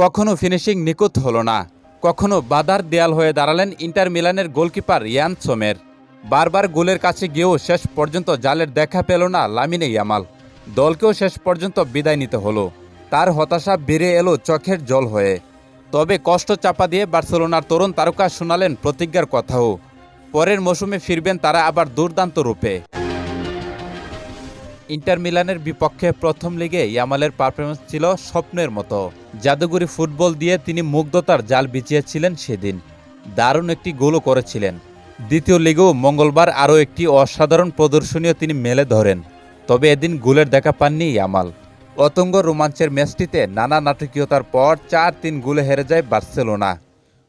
কখনো ফিনিশিং নিখুঁত হলো না। কখনো বাধার দেয়াল হয়ে দাঁড়ালেন ইন্টার মিলানের গোলকিপার ইয়ান সোমের। বারবার গোলের কাছে গিয়েও শেষ পর্যন্ত জালের দেখা পেল না লামিনে ইয়ামাল। দলকেও শেষ পর্যন্ত বিদায় নিতে হলো। তার হতাশা বেড়ে এলো চোখের জল হয়ে। তবে কষ্ট চাপা দিয়ে বার্সেলোনার তরুণ তারকা শোনালেন প্রতিজ্ঞার কথাও। পরের মৌসুমে ফিরবেন তারা আবার দুর্দান্ত রূপে। ইন্টার মিলানের বিপক্ষে প্রথম লিগে ইয়ামালের পারফরমেন্স ছিল স্বপ্নের মতো। জাদুগুরি ফুটবল দিয়ে তিনি মুগ্ধতার জাল বিছিয়েছিলেন সেদিন। দারুণ একটি গোলও করেছিলেন। দ্বিতীয় লিগেও মঙ্গলবার আরও একটি অসাধারণ প্রদর্শনীয় তিনি মেলে ধরেন। তবে এদিন গোলের দেখা পাননি ইয়ামাল। অতঙ্গ রোমাঞ্চের ম্যাচটিতে নানা নাটকীয়তার পর চার তিন গোলে হেরে যায় বার্সেলোনা।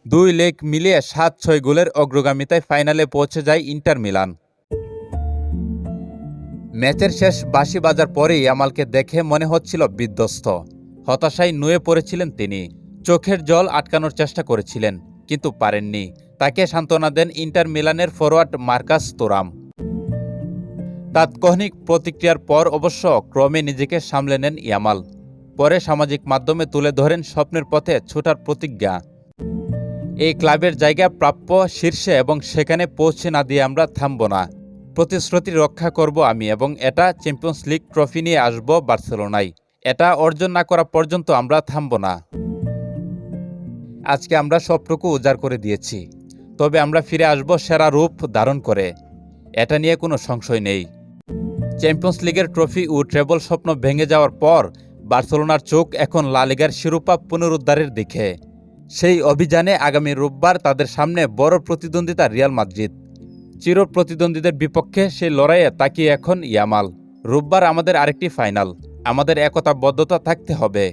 দুই লেগ মিলিয়ে সাত ছয় গোলের অগ্রগামিতায় ফাইনালে পৌঁছে যায় ইন্টার মিলান। ম্যাচের শেষ বাঁশি বাজার পরেই আমালকে দেখে মনে হচ্ছিল বিধ্বস্ত। হতাশায় নুয়ে পড়েছিলেন তিনি। চোখের জল আটকানোর চেষ্টা করেছিলেন, কিন্তু পারেননি। তাকে সান্ত্বনা দেন ইন্টার মিলানের ফরওয়ার্ড মার্কাস তোরাম। তাৎক্ষণিক প্রতিক্রিয়ার পর অবশ্য ক্রমে নিজেকে সামলে নেন ইয়ামাল। পরে সামাজিক মাধ্যমে তুলে ধরেন স্বপ্নের পথে ছোটার প্রতিজ্ঞা। এই ক্লাবের জায়গা প্রাপ্য শীর্ষে এবং সেখানে পৌঁছে না দিয়ে আমরা থামব না। প্রতিশ্রুতি রক্ষা করব আমি এবং এটা চ্যাম্পিয়ন্স লিগ ট্রফি নিয়ে আসব বার্সেলোনায়। এটা অর্জন না করা পর্যন্ত আমরা থামব না। আজকে আমরা সবটুকু উজাড় করে দিয়েছি। তবে আমরা ফিরে আসব সেরা রূপ ধারণ করে। এটা নিয়ে কোনো সংশয় নেই। চ্যাম্পিয়ন্স লিগের ট্রফি ও ট্রেবল স্বপ্ন ভেঙে যাওয়ার পর বার্সেলোনার চোখ এখন লা লিগার শিরোপা পুনরুদ্ধারের দিকে। সেই অভিযানে আগামী রোববার তাদের সামনে বড় প্রতিদ্বন্দ্বিতা রিয়াল মাদ্রিদ চির প্রতিদ্বন্দ্বীদের বিপক্ষে সেই লড়াইয়ে তাকিয়ে এখন ইয়ামাল। রোববার আমাদের আরেকটি ফাইনাল। আমাদের একতাবদ্ধতা থাকতে হবে।